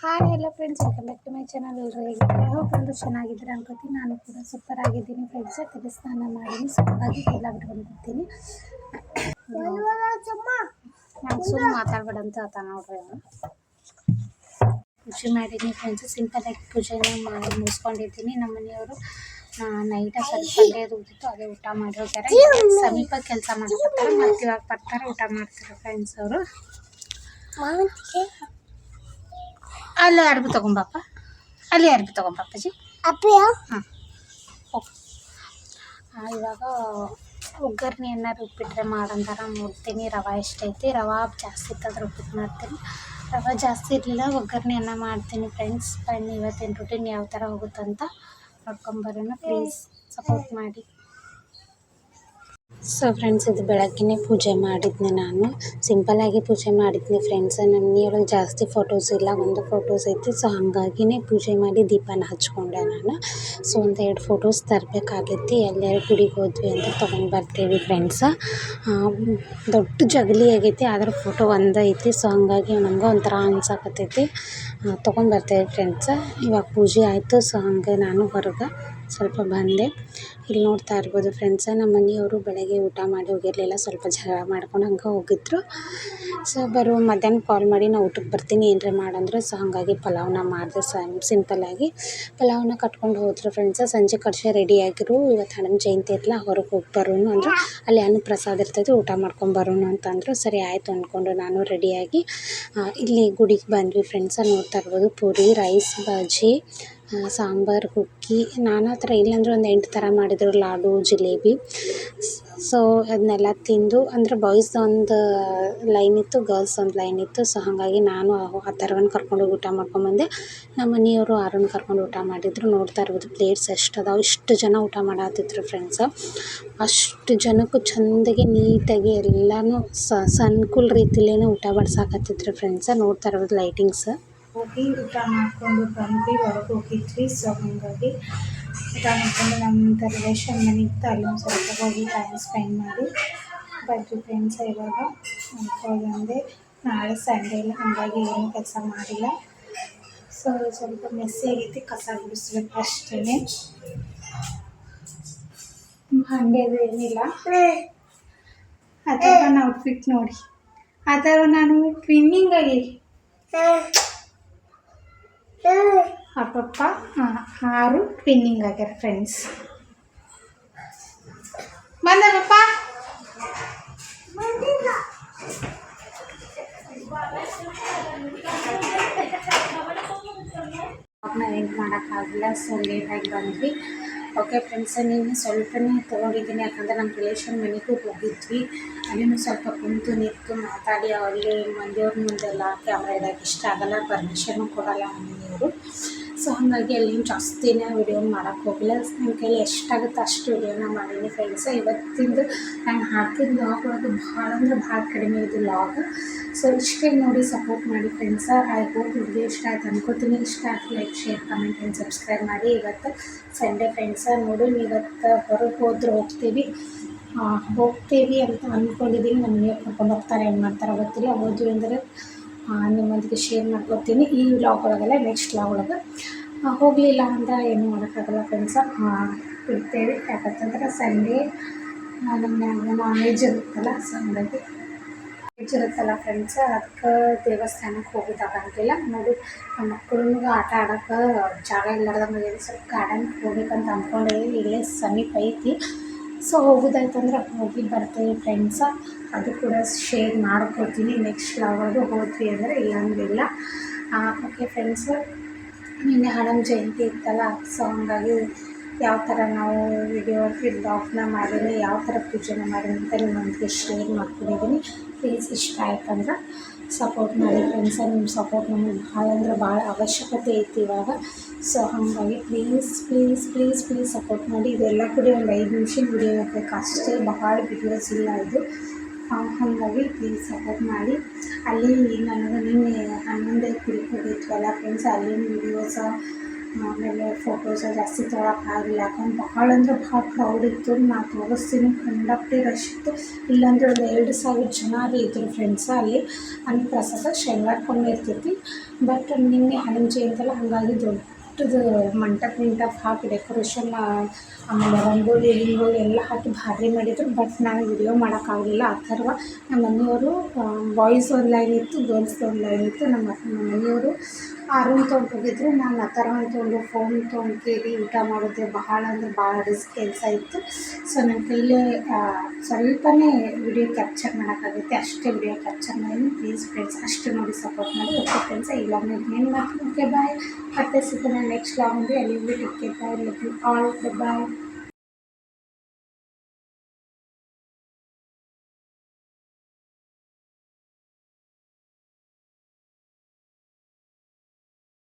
Hi ಎಲ್ಲ friends welcome back to my channel ಎಲ್ಲರೂ ಹೇಗಿದ್ದಾರೆ? ಎಲ್ಲರೂ ಚೆನ್ನಾಗಿದ್ದಾರೆ ಅನ್ಕೋತೀನಿ. ನಾನು ಕೂಡ ಸೂಪರ್ ಆಗಿದ್ದೀನಿ ಫ್ರೆಂಡ್ಸ್ ತಲೆ ಸ್ನಾನ ಮಾಡೀನಿ. ಸೂಪರಾಗಿ ಎಲ್ಲ ಬಿಟ್ಕೊಂಡ್ಬಿಡ್ತೀನಿ ನಾನು ಸುಮ್ಮನೆ ಮಾತಾಡ್ಬೇಡ ಅಂತ ಆತ ನೋಡ್ರಿ ಅವನು. ಪೂಜೆ ಮಾಡೀನಿ ಫ್ರೆಂಡ್ಸ್ ಸಿಂಪಲಾಗಿ ಪೂಜೆನ ಮಾಡಿ ಮುಗಿಸ್ಕೊಂಡಿದ್ದೀನಿ ನಮ್ಮ ಮನೆಯವರು ನೈಟ ಸ್ವಲ್ಪ ಉಳಿದಿತ್ತು ಅದೇ ಊಟ ಮಾಡಿರ್ತಾರೆ. ಸಮೀಪ ಕೆಲಸ ಮಾಡ್ತಾರೆ ಮತ್ತೆ ಇವಾಗ ಬರ್ತಾರೆ, ಊಟ ಮಾಡ್ತಾರೆ ಫ್ರೆಂಡ್ಸ್ ಅವರು. ಅಲ್ಲಿ ಅರ್ಬಿ ತಗೊಂಬಪ್ಪ. ಅಲ್ಲಿ ಅರ್ಬಿ ತಗೊಂಬಪ್ಪಾಜಿ. ಹಾಂ. ಓಕೆ ಇವಾಗ ಒಗ್ಗರಣೆಯನ್ನು ರುಬ್ಬಿಟ್ರೆ ಮಾಡಂತಾರ ನೋಡ್ತೀನಿ ರವೆ ಎಷ್ಟೈತಿ? ರವೆ ಜಾಸ್ತಿ ಇತ್ತಂದ್ರೆ ರುಬ್ಬಿಟ್ಟು ಮಾಡ್ತೀನಿ. ರವೆ ಜಾಸ್ತಿ ಇರಲಿಲ್ಲ ಒಗ್ಗರಣೆಯನ್ನು ಮಾಡ್ತೀನಿ ಫ್ರೆಂಡ್ಸ್ ಬನ್ನಿ ಇವತ್ತಿನ ರೂಟೀನ್ ಯಾವ ಥರ ಹೋಗುತ್ತಂತ ನೋಡ್ಕೊಂಬರೋಣ ಪ್ಲೀಸ್ ಸಪೋರ್ಟ್ ಮಾಡಿ. ಸೊ ಫ್ರೆಂಡ್ಸ್ ಇದು ಬೆಳಗ್ಗೆ ಪೂಜೆ ಮಾಡಿದ್ನೆ ನಾನು. ಸಿಂಪಲ್ಲಾಗಿ ಪೂಜೆ ಮಾಡಿದ್ನಿ ಫ್ರೆಂಡ್ಸ್ ನಮ್ಮ ಜಾಸ್ತಿ ಫೋಟೋಸ್ ಇಲ್ಲ. ಒಂದು ಫೋಟೋಸ್ ಐತಿ ಸೊ ಹಾಗಾಗಿನೇ ಪೂಜೆ ಮಾಡಿ ದೀಪನ ಹಚ್ಕೊಂಡೆ ನಾನು. ಸೊ ಒಂದು ಎರಡು ಫೋಟೋಸ್ ತರಬೇಕಾಗೈತಿ ಎಲ್ಲರೂ ಗುಡಿಗೆ ಹೋದ್ವಿ ಅಂತ ತೊಗೊಂಡು ಬರ್ತೀವಿ ಫ್ರೆಂಡ್ಸ ದೊಡ್ಡ ಜಗಲಿ ಆಗೈತಿ. ಆದ್ರೆ ಫೋಟೋ ಒಂದು ಐತಿ. ಸೊ ಹಾಗಾಗಿ ನಮ್ಗೆ ಒಂಥರ ಅನ್ಸಕತ್ತೈತಿ. ತೊಗೊಂಡು ಬರ್ತೇವೆ ಫ್ರೆಂಡ್ಸ ಇವಾಗ ಪೂಜೆ ಆಯಿತು. ಸೊ ಹಂಗೆ ನಾನು ಹೊರಗೆ ಸ್ವಲ್ಪ ಬಂದೆ. ಇಲ್ಲಿ ನೋಡ್ತಾ ಇರ್ಬೋದು ಫ್ರೆಂಡ್ಸ ನಮ್ಮ ಮನೆಯವರು ಬೆಳಗ್ಗೆ ಊಟ ಮಾಡಿ ಹೋಗಿರಲಿಲ್ಲ, ಸ್ವಲ್ಪ ಜಗಳ ಮಾಡ್ಕೊಂಡು ಹಂಗೆ ಹೋಗಿದ್ರು. ಸೊ ಬರು, ಮಧ್ಯಾಹ್ನ ಕಾಲ್ ಮಾಡಿ ನಾ ಊಟಕ್ಕೆ ಬರ್ತೀನಿ, ಏನರ ಮಾಡಂದ್ರೆ. ಸೊ ಹಾಗಾಗಿ ಪಲಾವ್ನ ಮಾಡಿದೆ ಸಿಂಪಲ್ಲಾಗಿ ಪಲಾವ್ನ ಕಟ್ಕೊಂಡು ಹೋದ್ರು ಫ್ರೆಂಡ್ಸ ಸಂಜೆ ಕಡ್ಸೆ ರೆಡಿ ಆಗಿರು. ಇವತ್ತು ಹಣ್ಣು ಜಯಂತಿ ಇರಲ್ಲ ಹೊರಗೆ ಹೋಗಿ ಬರೋನು ಅಂದರು. ಅಲ್ಲಿ ಅನ್ನ ಪ್ರಸಾದ ಇರ್ತೈತಿ, ಊಟ ಮಾಡ್ಕೊಂಡು ಬರೋನು ಅಂತಂದರು ಸರಿ, ಆಯಿತು ಅಂದ್ಕೊಂಡು ನಾನು ರೆಡಿಯಾಗಿ ಇಲ್ಲಿ ಗುಡಿಗೆ ಬಂದ್ವಿ ಫ್ರೆಂಡ್ಸ ನೋಡ್ತಾ ಇರ್ಬೋದು ಪೂರಿ ರೈಸ್ ಬಜ್ಜಿ ಸಾಂಬಾರು ಹುಗ್ಗಿ ನಾನಾ ಥರ ಇಲ್ಲಾಂದರೂ ಒಂದು ಎಂಟು ಥರ ಮಾಡಿದರು, ಲಾಡು, ಜಿಲೇಬಿ. ಸೊ ಅದನ್ನೆಲ್ಲ ತಿಂದು, ಅಂದರೆ ಬಾಯ್ಸ್ ಒಂದು ಲೈನ್ ಇತ್ತು ಗರ್ಲ್ಸ್ ಒಂದು ಲೈನ್ ಇತ್ತು. ಸೊ ಹಾಗಾಗಿ ನಾನು ಆ ಥರವನ್ನು ಕರ್ಕೊಂಡೋಗಿ ಊಟ ಮಾಡ್ಕೊಂಬಂದೆ ನಮ್ಮ ಮನೆಯವರು ಆರನ್ನು ಕರ್ಕೊಂಡು ಊಟ ಮಾಡಿದರು. ನೋಡ್ತಾ ಇರ್ಬೋದು ಪ್ಲೇಟ್ಸ್ ಎಷ್ಟು ಅದಾವೆ. ಇಷ್ಟು ಜನ ಊಟ ಮಾಡತ್ತಿದ್ರು ಫ್ರೆಂಡ್ಸ ಅಷ್ಟು ಜನಕ್ಕೂ ಚೆಂದಾಗಿ ನೀಟಾಗಿ ಎಲ್ಲನೂ ಸನ್ಕುಲ್ ರೀತಿಲೇ ಊಟ ಬಡ್ಸಾಕತ್ತಿದ್ರು ಫ್ರೆಂಡ್ಸ ನೋಡ್ತಾ ಇರ್ಬೋದು ಲೈಟಿಂಗ್ಸ್ ಹೋಗಿ ಊಟ ಮಾಡಿಕೊಂಡು ಬಂದ್ವಿ ಹೊರಗೆ ಹೋಗಿದ್ವಿ. ಸೊ ಹಾಗಾಗಿ ಊಟ ಮಾಡಿಕೊಂಡು ನಮ್ಮ ರಿಲೇಷನ್ ಮನೆಗಿತ್ತು ಅಲ್ಲಿ ಒಂದು ಸ್ವಲ್ಪ ಹೋಗಿ ಟೈಮ್ ಸ್ಪೆಂಡ್ ಮಾಡಿ ಬಂದ್ವಿ ಫ್ರೆಂಡ್ಸ ಇವಾಗ. ಅಂದ್ಕೊಂಡೆ ನಾಳೆ ಸಂಡೇ ಇಲ್ಲ ಹಾಗಾಗಿ ಏನು ಕೆಲಸ ಮಾಡಿಲ್ಲ. ಸೊ ಸ್ವಲ್ಪ ಮೆಸ್ಸಿ ಆಗೈತಿ ಕಸ ಬಿಡಿಸ್ಬೇಕು ಅಷ್ಟೇ ಹಂಗೇದು ಏನಿಲ್ಲ. ಅಥವಾ ನನ್ನ ಔಟ್ಫಿಟ್ ನೋಡಿ. ಆ ಥರ ನಾನು ಟ್ವಿನ್ನಿಂಗ್ ಪಪ್ಪ ಆರು ಟ್ವಿನ್ನಿಂಗ್ ಆಗ್ಯಾರ ಫ್ರೆಂಡ್ಸ್ ಬಂದ ಪಪ್ಪ ಏನು ಮಾಡೋಕ್ಕಾಗಲ್ಲ ಸೊ ಲೇಟಾಗಿ ಬಂದ್ವಿ. ಓಕೆ ಫ್ರೆಂಡ್ಸ್ ನೀನು ಸ್ವಲ್ಪನೇ ತೊಗೊಂಡಿದ್ದೀನಿ, ಯಾಕಂದರೆ ನಮ್ಮ ರಿಲೇಷನ್ ಮನೆಗೂ ಹೋಗಿದ್ವಿ. ಅಲ್ಲಿನೂ ಸ್ವಲ್ಪ ಕುಂತು ನಿಂತು ಮಾತಾಡಿ ಅಲ್ಲಿ ಮಂದಿಯವ್ರ ಮುಂದೆಲ್ಲ ಕ್ಯಾಮ್ರಾ ಇಡೋಕೆ ಇಷ್ಟ ಆಗಲ್ಲ ಪರ್ಮಿಷನ್ ಕೊಡಲ್ಲ ಮನೆಯವರು ಸೊ ಹಾಗಾಗಿ ಅಲ್ಲಿ ಜಾಸ್ತಿನೇ ವಿಡಿಯೋ ಮಾಡೋಕ್ಕೆ ಹೋಗಿಲ್ಲ. ನನ್ನ ಕೈಲಿ ಎಷ್ಟಾಗುತ್ತೆ ಅಷ್ಟು ವಿಡಿಯೋನ ಮಾಡೀನಿ ಫ್ರೆಂಡ್ಸ್ ಇವತ್ತಿಂದು ನಾನು ಹಾಕಿದ ಲಾಗ್ ಒಳಗೆ ಭಾಳ ಅಂದ್ರೆ ಭಾಳ ಕಡಿಮೆ ಇದು ಲಾಗ್ ಸೊ ಇಷ್ಟೇ ನೋಡಿ ಸಪೋರ್ಟ್ ಮಾಡಿ ಫ್ರೆಂಡ್ಸ ಐ ಹೋಪ್ ವಿಡಿಯೋ ಇಷ್ಟ ಆಯ್ತು ಅನ್ಕೋತೀನಿ. ಇಷ್ಟ ಆಯ್ತು like share comment and subscribe ಮಾಡಿ. ಇವತ್ತು ಸಂಡೇ ಫ್ರೆಂಡ್ಸ ನೋಡಿ ಇವತ್ತು ಹೊರಗೆ ಹೋದ್ರೆ ಹೋಗ್ತೀವಿ. ಹೋಗ್ತೀವಿ ಅಂತ ಅಂದ್ಕೊಂಡಿದ್ದೀನಿ ಮನೆಯವ್ರು ಕರ್ಕೊಂಡು ಹೋಗ್ತಾರೆ, ಏನು ಮಾಡ್ತಾರೆ ಗೊತ್ತಿಲ್ಲ. ಹೋದ್ವಿ ಅಂದರೆ ನಿಮ್ಮೊಂದಿಗೆ ಶೇರ್ ಮಾಡ್ಕೊತೀನಿ ಈ ವ್ಲಾಗ್ ಒಳಗೆಲ್ಲ ನೆಕ್ಸ್ಟ್ ವ್ಲಾಗ್ ಒಳಗೆ. ಹೋಗಲಿಲ್ಲ ಅಂತ ಏನು ಮಾಡೋಕ್ಕಾಗಲ್ಲ ಫ್ರೆಂಡ್ಸ ಇರ್ತೇವೆ. ಯಾಕಂತಂದ್ರೆ ಸಂಡೇ ನಮ್ಮ ನಾನ್ ವೆಜ್ ಇರುತ್ತಲ್ಲ ಸೊ ಹಾಗಾಗಿ ವೆಜ್ ಇರುತ್ತಲ್ಲ ಫ್ರೆಂಡ್ಸ ಅದಕ್ಕೆ ದೇವಸ್ಥಾನಕ್ಕೆ ಹೋಗೋದಾಗಂಗಿಲ್ಲ ನೋಡಿ, ನಮ್ಮ ಮಕ್ಕಳಿಗೆ ಆಟ ಆಡೋಕೆ ಜಾಗ ಇಲ್ಲಾರ್ದಂಗೆ ಸ್ವಲ್ಪ ಗಾರ್ಡನ್ಗೆ ಹೋಗ್ಬೇಕಂತ ಅಂದ್ಕೊಂಡಿದ್ದೀವಿ ಇಲ್ಲೇ ಸಮೀಪ ಐತಿ. ಸೊ ಹೋಗೋದಾಯ್ತಂದ್ರೆ ಹೋಗಿ ಬರ್ತೀವಿ ಫ್ರೆಂಡ್ಸ ಅದು ಕೂಡ ಶೇರ್ ಮಾಡ್ಕೊತೀನಿ ನೆಕ್ಸ್ಟ್ ಯಾವಾಗ ಹೋದ್ವಿ ಅಂದರೆ ಇಲ್ಲಾಂದ್ರಿಲ್ಲ ಓಕೆ ಫ್ರೆಂಡ್ಸು ನಿನ್ನೆ ಹಣಮ್ ಜಯಂತಿ ಇತ್ತಲ್ಲ ಸೊ ಹಂಗಾಗಿ ಯಾವ ಥರ ನಾವು ವಿಡಿಯೋ ಬ್ಲಾಗ್ನ ಮಾಡೀನಿ, ಯಾವ ಥರ ಪೂಜೆನ ಮಾಡೀನಿ ಅಂತ ನಿಮ್ಮೊಂದಿಗೆ ಶೇರ್ ಮಾಡ್ಕೊಂಡಿದ್ದೀನಿ ಪ್ಲೀಸ್ ಇಷ್ಟ ಆಯ್ತಂದ್ರೆ ಸಪೋರ್ಟ್ ಮಾಡಿ ಫ್ರೆಂಡ್ಸ ನಿಮ್ಮ ಸಪೋರ್ಟ್ ನಮಗೆ ಭಾಳ ಅಂದ್ರೆ ಭಾಳ ಅವಶ್ಯಕತೆ ಐತಿ ಇವಾಗ. ಸೊ ಹಾಗಾಗಿ please please please please support ಮಾಡಿ. ಇದೆಲ್ಲ ಕೂಡ ಒಂದು ಐದು ನಿಮಿಷದ ವಿಡಿಯೋ ಅಷ್ಟೇ ಬಹಳ ವಿಡಿಯೋಸ್ ಇಲ್ಲ ಇದು. ಹಾಗಾಗಿ ಪ್ಲೀಸ್ ಸಪೋರ್ಟ್ ಮಾಡಿ. ಅಲ್ಲಿ ನನಗೆ ನಿನ್ನೆ ಹನ್ನೊಂದೇ ಕುಡಿಗೆ ಹೋಗಿದ್ವಲ್ಲ ಫ್ರೆಂಡ್ಸ್ ಅಲ್ಲಿನ ವಿಡಿಯೋಸ ಆಮೇಲೆ ಫೋಟೋಸ ಜಾಸ್ತಿ ತೊಗೊಳಕ್ಕಾಗಿಲ್ಲ ಯಾಕಂದ್ರೆ ಭಾಳ ಅಂದ್ರೆ ಭಾಳ ಕ್ರೌಡ್ ಇತ್ತು. ನಾ ತೋರಿಸ್ತೀನಿ. ಕಂಡಕ್ಟಿ ರಶ್ ಇತ್ತು ಇಲ್ಲಾಂದ್ರೆ ಒಂದು ಎರಡು ಸಾವಿರ ಜನ ರೀ ಇದ್ರು ಫ್ರೆಂಡ್ಸ ಅಲ್ಲಿ. ಅನ್ನಪ್ರಸಾದ ಶನಿವಾರ ಕೊಮ್ಮೆ ಇರ್ತೈತಿ ಬಟ್ ನಿನ್ನೆ ಹನುಮ ಜಯಂತಿ ಅಲ್ಲ ಹಾಗಾಗಿ ದೊಡ್ಡದು ಮಂಟಪ ಗಿಂಟಪ ಹಾಕಿ ಡೆಕೋರೇಷನ್ ಆಮೇಲೆ ರಂಗೋಲಿ, ಗಿಂಗೋಲಿ ಎಲ್ಲ ಹಾಕಿ ಭಾರಿ ಮಾಡಿದ್ರು. ಬಟ್ ನಾನು ವಿಡಿಯೋ ಮಾಡೋಕ್ಕಾಗಲಿಲ್ಲ. ಥರ ನಮ್ಮ ಮನೆಯವರು ಬಾಯ್ಸ್ ಒಂದು ಲೈನ್ ಇತ್ತು ಗರ್ಲ್ಸ್ ಒಂದು ಲೈನ್ ಇತ್ತು. ನಮ್ಮ ನಮ್ಮ ಮನೆಯವರು ರೂಮ್ ತೊಗೊಂಡು ಹೋಗಿದ್ರು. ನಾನು ಆ ಥರ ತೊಗೊಂಡು ಫೋನ್ ತೊಗೊಂಡು ಕೇಳಿ ಊಟ ಮಾಡಿದೆ ಬಹಳ ಅಂದ್ರೆ ಭಾಳ ರಿಸ್ಕ್ ಕೆಲಸ ಇತ್ತು. ಸೊ ನನ್ನ ಕೈಲೇ ಸ್ವಲ್ಪನೇ ವಿಡಿಯೋ ಕ್ಯಾಪ್ಚರ್ ಮಾಡೋಕ್ಕಾಗೈತೆ ಅಷ್ಟೇ ವಿಡಿಯೋ ಕ್ಯಾಪ್ಚರ್ ಮಾಡಿ ಪ್ಲೀಸ್ ಫ್ರೆಂಡ್ಸ್ ಅಷ್ಟೇ ನೋಡಿ ಸಪೋರ್ಟ್ ಮಾಡಿ. ಓಕೆ ಫ್ರೆಂಡ್ಸ್ ಇಲ್ಲ ಲಾಗ್ನ ಏನು ಮಾಡ್ತೀನಿ ಓಕೆ ಬಾಯ್ ಮತ್ತೆ ಸಿಗೋಣ. next long video and you will take care. I love you all. Bye.